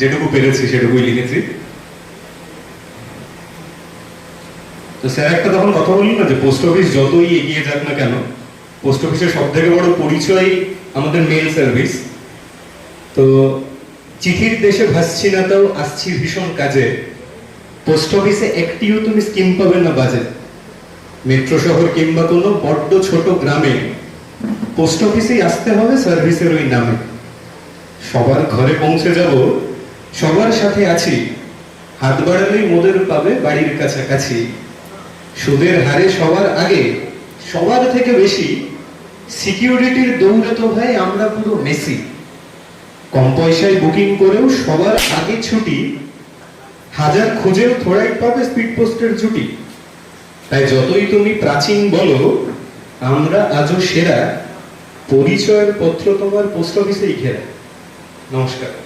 যেটুকু পেরেছি, সেটুকুই লিখেছি। তো স্যার একটা তখন কথা বললেন না যে পোস্ট অফিস যতই এগিয়ে যাক না কেন পোস্ট অফিসের সব থেকে বড় পরিচয় আমাদের মেল সার্ভিস তো চিঠির দেশে ভাসছি না, তাও আসছি ভীষণ কাজে। পোস্ট অফিসে একটিও তুমি স্কিম পাবে না বাজে। মেট্রো শহর কিংবা কোনো বড্ড ছোট গ্রামে পোস্ট অফিসেই আসতে হবে সার্ভিসের ওই নামে। সবার ঘরে পৌঁছে যাব সবার সাথে আছি। হাত বাড়ালেই মোদের পাবে বাড়ির কাছাকাছি। সুদের হারে সবার আগে, সবার থেকে বেশি সিকিউরিটির দৌড়ে তো ভাই আমরা পুরো মেসি। কম পয়সায় বুকিং করেও সবার আগে ছুটি, হাজার খোঁজেও থোড়াই পাবে স্পিড পোস্টের জুটি। তাই যতই তুমি প্রাচীন বলো, আমরা আজও সেরা পরিচয়ের পত্র তোমার পোস্ট অফিসেই ঘেরা। নমস্কার।